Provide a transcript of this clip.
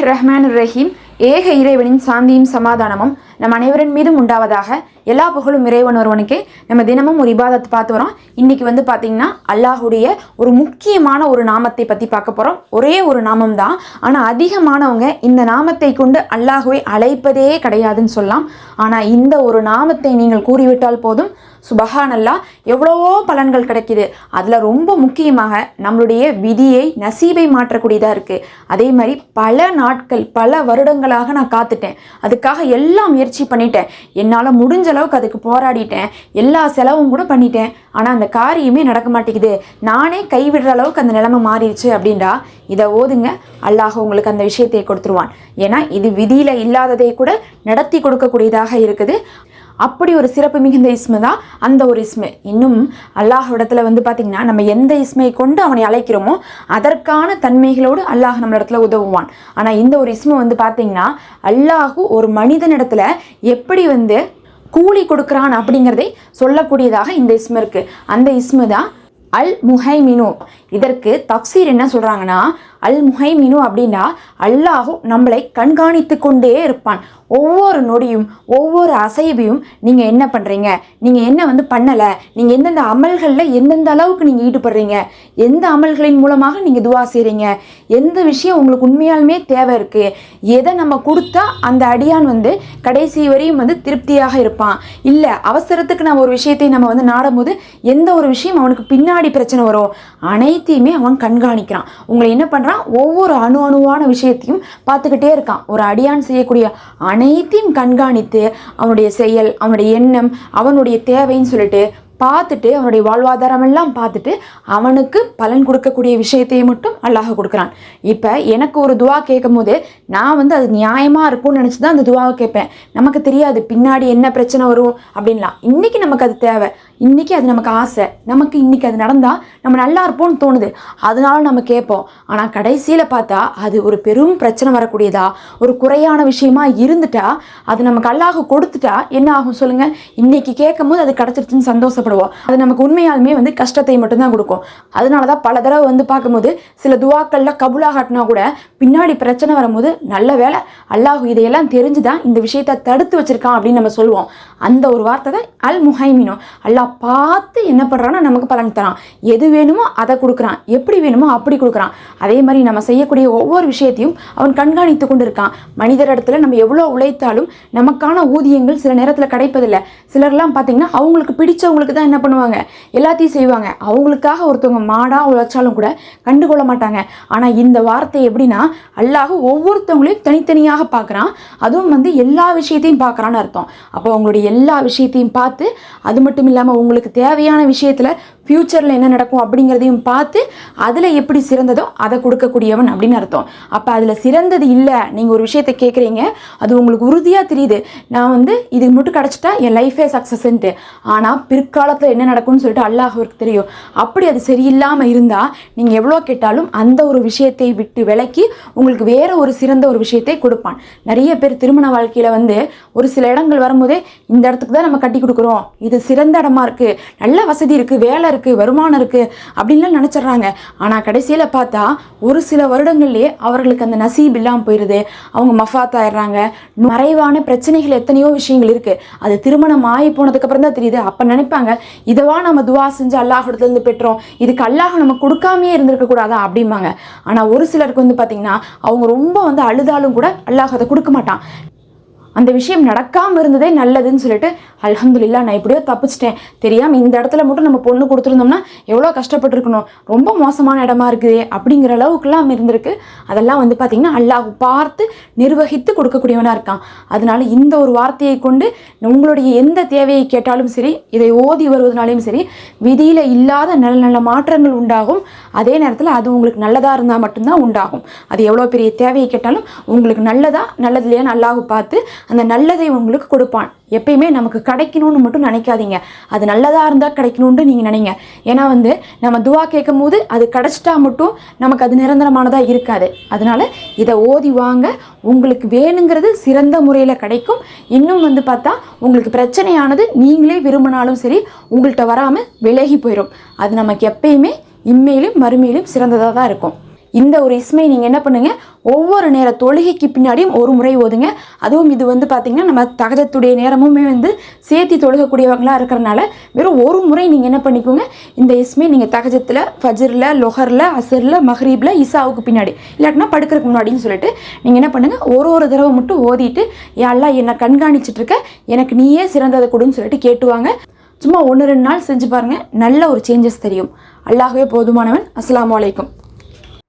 ரஹ்மான் ரஹீம் ஏக இறைவனின் சாந்தியும் சமாதானமும் நம் அனைவரின் மீதும் உண்டாவதாக எல்லா புகழும் இறைவன் ஒருவனுக்கே. நம்ம தினமும் ஒரு இபாதத்தை பார்த்து வரோம். இன்னைக்கு வந்து பார்த்தீங்கன்னா அல்லாஹுடைய ஒரு முக்கியமான ஒரு நாமத்தை பற்றி பார்க்க போகிறோம் ஒரே ஒரு நாமம் தான். ஆனால் அதிகமானவங்க இந்த நாமத்தை கொண்டு அல்லாஹுவை அழைப்பதே கிடையாதுன்னு சொல்லலாம். ஆனால் இந்த ஒரு நாமத்தை நீங்கள் கூறிவிட்டால் போதும். சுபஹானல்லா எவ்வளவோ பலன்கள் கிடைக்கிது. அதில் ரொம்ப முக்கியமாக நம்மளுடைய விதியை நசீபை மாற்றக்கூடியதாக இருக்குது அதே மாதிரி பல நாட்கள் பல வருடங்களாக நான் காத்துட்டேன். அதுக்காக எல்லா முயற்சி பண்ணிட்டேன். என்னால் முடிஞ்ச அளவுக்கு அதுக்கு போராடிட்டேன். எல்லா செலவும் கூட பண்ணிட்டேன். ஆனால் அந்த காரியமே நடக்க மாட்டேங்குது. நானே கைவிடுற அளவுக்கு அந்த நிலைமை மாறிடுச்சு அப்படின்றா. இதை ஓதுங்க. அல்லாஹ் உங்களுக்கு அந்த விஷயத்தை கொடுத்துருவான். ஏன்னா இது விதியில் இல்லாததை கூட நடத்தி கொடுக்கக்கூடியதாக இருக்குது. அப்படி ஒரு சிறப்பு மிகுந்த இஸ்மு தான் அந்த ஒரு இஸ்மு. இன்னும் அல்லாஹ்விடத்துல வந்து பார்த்திங்கன்னா நம்ம எந்த இஸ்மை கொண்டு அவனை அழைக்கிறோமோ அதற்கான தன்மைகளோடு அல்லாஹ் நம்ம இடத்துல உதவுவான். ஆனால் இந்த ஒரு இஸ்மு வந்து பார்த்திங்கன்னா அல்லாஹு ஒரு மனிதனிடத்துல எப்படி வந்து கூலி கொடுக்குறான் அப்படிங்கிறதை சொல்லக்கூடியதாக இந்த இஸ்மு இருக்குது அந்த இஸ்மு தான் அல் முஹைமினு இதற்கு தப்சீர் என்ன சொல்கிறாங்கன்னா அல் முஹைமினு அப்படின்னா அல்லாஹும் நம்மளை கண்காணித்து கொண்டே இருப்பான். ஒவ்வொரு நொடியும் ஒவ்வொரு அசைவையும் நீங்கள் என்ன பண்ணுறீங்க நீங்கள் என்ன வந்து பண்ணலை? நீங்கள் எந்தெந்த அமல்களில் எந்தெந்த அளவுக்கு நீங்கள் ஈடுபடுறீங்க? எந்த அமல்களின் மூலமாக நீங்கள் துவா செய்கிறீங்க எந்த விஷயம் உங்களுக்கு உண்மையாலுமே தேவை இருக்குது எதை நம்ம கொடுத்தா அந்த அடியான் வந்து கடைசி வரையும் வந்து திருப்தியாக இருப்பான். இல்லை அவசரத்துக்கு நம்ம ஒரு விஷயத்தை நம்ம வந்து நாடும்போது எந்த ஒரு விஷயம் அவனுக்கு பின்னாடி பிரச்சனை வரும்? அனைத்தையுமே அவன் கண்காணிக்கிறான். உங்களை என்ன பண்ணுறான் ஒவ்வொரு அணு அணுவான விஷயத்தையும் பார்த்துக்கிட்டே இருக்கான். ஒரு அடியான் செய்யக்கூடிய அனைத்தையும் கண்காணித்து அவனுடைய செயல் அவனுடைய எண்ணம் அவனுடைய தேவைன்னு சொல்லிட்டு பார்த்துட்டு அவனுடைய வாழ்வாதாரம் எல்லாம் பார்த்துட்டு அவனுக்கு பலன் கொடுக்கக்கூடிய விஷயத்தையே மட்டும் அல்லாஹ் கொடுக்குறான். இப்போ எனக்கு ஒரு துவா கேட்கும் போது நான் வந்து அது நியாயமாக இருக்கும்னு நினச்சி தான் அந்த துவாவை கேட்பேன். நமக்கு தெரியாது பின்னாடி என்ன பிரச்சனை வரும் அப்படின்லாம். இன்றைக்கி நமக்கு அது தேவை. இன்றைக்கி அது நமக்கு ஆசை. நமக்கு இன்றைக்கி அது நடந்தால் நம்ம நல்லா இருப்போம்னு தோணுது. அதனால நம்ம கேட்போம். ஆனால் கடைசியில் பார்த்தா அது ஒரு பெரும் பிரச்சனை வரக்கூடியதா ஒரு குறையான விஷயமா இருந்துட்டா அது நமக்கு அல்லாஹ் கொடுத்துட்டா என்ன ஆகும் சொல்லுங்கள் இன்றைக்கி கேட்கும் போது அது கிடச்சிருச்சுன்னு சந்தோஷப்படுவோம் அது நமக்கு உண்மையாலுமே வந்து கஷ்டத்தை மட்டும்தான் கொடுக்கும். அதனால தான் பல தடவை வந்து பார்க்கும்போது சில துவாக்கள்ல கபுலாகட்டினா கூட பின்னாடி பிரச்சனை வரும்போது நல்ல வேலை அல்லாஹ் இதையெல்லாம் தெரிஞ்சு தான் இந்த விஷயத்தை தடுத்து வச்சிருக்கான் அப்படின்னு நம்ம சொல்லுவோம். அந்த ஒரு வார்த்தை தான் அல் முஹைமினோ அல்லாஹ் பார்த்து என்ன பண்ணுறான்னா நமக்கு பலன் தரான். எது வேணுமோ அதை கொடுக்குறான். எப்படி வேணுமோ அப்படி கொடுக்குறான். அதே மாதிரி நம்ம செய்யக்கூடிய ஒவ்வொரு விஷயத்தையும் அவன் கண்காணித்து கொண்டு இருக்கான் மனிதர் இடத்துல நம்ம எவ்வளோ உழைத்தாலும் நமக்கான ஊதியங்கள் சில நேரத்தில் கிடைப்பதில்லை. சிலர்லாம் பார்த்தீங்கன்னா அவங்களுக்கு பிடிச்சவங்களுக்கு தான் என்ன பண்ணுவாங்க? எல்லாத்தையும் செய்வாங்க. அவங்களுக்காக ஒருத்தவங்க மாடாக உழைச்சாலும் கூட கண்டுகொள்ள மாட்டாங்க. ஆனால் இந்த வார்த்தை எப்படின்னா அல்லாஹ் ஒவ்வொருத்தவங்களையும் தனித்தனியாக பார்க்குறான். அதுவும் வந்து எல்லா விஷயத்தையும் பார்க்குறான்னு அர்த்தம். அப்போ அவங்களுடைய எல்லா விஷயத்தையும் பார்த்து அது மட்டும் இல்லாமல் உங்களுக்கு தேவையான விஷயத்தில் ஃப்யூச்சரில் என்ன நடக்கும் அப்படிங்கிறதையும் பார்த்து அதில் எப்படி சிறந்ததோ அதை கொடுக்கக்கூடியவன் அப்படின்னு அர்த்தம். அப்போ அதில் சிறந்தது இல்லை நீங்கள் ஒரு விஷயத்தை கேட்குறீங்க அது உங்களுக்கு உறுதியாக தெரியுது. நான் வந்து இது மட்டும் கிடச்சிட்டா என் லைஃபே சக்ஸஸ்ன்ட்டு ஆனால் பிற்காலத்தில் என்ன நடக்கும்னு சொல்லிட்டு அல்லாஹருக்கு தெரியும். அப்படி அது சரியில்லாமல் இருந்தால் நீங்கள் எவ்வளோ கேட்டாலும் அந்த ஒரு விஷயத்தை விட்டு விலக்கி உங்களுக்கு வேறு ஒரு சிறந்த ஒரு விஷயத்தை கொடுப்பான். நிறைய பேர் திருமண வாழ்க்கையில் வந்து ஒரு சில இடங்கள் வரும்போதே இந்த இடத்துக்கு தான் நம்ம கட்டி கொடுக்குறோம். இது சிறந்த இடமா இருக்குது நல்ல வசதி இருக்குது வேலை இருக்குது வருமானம் இருக்குது அப்படின்லாம் நினச்சிட்றாங்க. ஆனால் கடைசியில் பார்த்தா ஒரு சில வருடங்கள்லேயே அவர்களுக்கு அந்த நசீப் இல்லாமல் போயிடுது அவங்க மஃபாத் ஆயிடுறாங்க. மறைவான பிரச்சனைகள் எத்தனையோ விஷயங்கள் இருக்குது அது திருமணம் ஆகி போனதுக்கப்புறம் தான் தெரியுது. அப்போ நினைப்பாங்க இதவா நம்ம துவா செஞ்சு அல்லாஹிடத்துலேருந்து பெற்றோம். இதுக்கு அல்லாஹ் நம்ம கொடுக்காமையே இருந்திருக்க கூடாதா? அப்படிம்பாங்க. ஆனால் ஒரு சிலருக்கு வந்து பார்த்திங்கன்னா அவங்க ரொம்ப வந்து அழுதாலும் கூட அல்லாஹ் அதை கொடுக்க மாட்டான். அந்த விஷயம் நடக்காமல் இருந்ததே நல்லதுன்னு சொல்லிட்டு அலமதுல்லா நான் எப்படியோ தப்பிச்சிட்டேன். தெரியாமல் இந்த இடத்துல மட்டும் நம்ம பொண்ணு கொடுத்துருந்தோம்னா எவ்வளோ கஷ்டப்பட்டிருக்கணும். ரொம்ப மோசமான இடமா இருக்குது அப்படிங்கிற அளவுக்குலாம் இருந்திருக்கு. அதெல்லாம் வந்து பார்த்திங்கன்னா அல்லாஹ் பார்த்து நிர்வகித்து கொடுக்கக்கூடியவனாக இருக்கான். அதனால இந்த ஒரு வார்த்தையை கொண்டு உங்களுடைய எந்த தேவையை கேட்டாலும் சரி இதை ஓதி வருவதனாலையும் சரி விதியில் இல்லாத நல்ல நல்ல மாற்றங்கள் உண்டாகும். அதே நேரத்தில் அது உங்களுக்கு நல்லதாக இருந்தால் மட்டும்தான் உண்டாகும். அது எவ்வளோ பெரிய தேவையை கேட்டாலும் உங்களுக்கு நல்லதா நல்லது இல்லையான்னு அல்லாஹ் பார்த்து அந்த நல்லதை உங்களுக்கு கொடுப்பான். எப்பயுமே நமக்கு கிடைக்கணும்னு மட்டும் நினைக்காதீங்க. அது நல்லதாக இருந்தால் கிடைக்கணும்னு நீங்கள் நினைங்க. ஏன்னா வந்து நம்ம துவா கேட்கும் போது அது கிடச்சிட்டா மட்டும் நமக்கு அது நிரந்தரமானதாக இருக்காது. அதனால இதை ஓதி வாங்க. உங்களுக்கு வேணுங்கிறது சிறந்த முறையில் கிடைக்கும். இன்னும் வந்து பார்த்தா உங்களுக்கு பிரச்சனையானது நீங்களே விரும்பினாலும் சரி உங்கள்கிட்ட வராமல் விலகி போயிடும் அது நமக்கு எப்பயுமே இம்மையிலும் மறுமையிலும் சிறந்ததாக தான் இருக்கும். இந்த ஒரு இஸ்மை நீங்கள் என்ன பண்ணுங்கள் ஒவ்வொரு நேர தொழுகைக்கு பின்னாடியும் ஒரு முறை ஓதுங்க. அதுவும் இது வந்து பார்த்திங்கன்னா நம்ம தகஜத்துடைய நேரமுமே வந்து சேர்த்தி தொழுகக்கூடியவங்களாக இருக்கிறனால வெறும் ஒரு முறை நீங்கள் என்ன பண்ணிக்கோங்க. இந்த இஸ்மை நீங்கள் தகஜத்தில் ஃபஜரில் லொஹரில் அசரில் மஹ்ரீபில் இசாவுக்கு பின்னாடி இல்லாட்டினா படுக்கிறதுக்கு முன்னாடின்னு சொல்லிட்டு நீங்கள் என்ன பண்ணுங்கள் ஒரு ஒரு தடவை மட்டும் ஓதிட்டு யாரெல்லாம் என்னை கண்காணிச்சிட்ருக்க. எனக்கு நீயே சிறந்ததை கொடுன்னு சொல்லிட்டு கேட்டுவாங்க சும்மா ஒன்று ரெண்டு நாள் செஞ்சு பாருங்கள் நல்ல ஒரு சேஞ்சஸ் தெரியும். அல்லாகவே போதுமானவன். அஸ்லாம் வலைக்கும்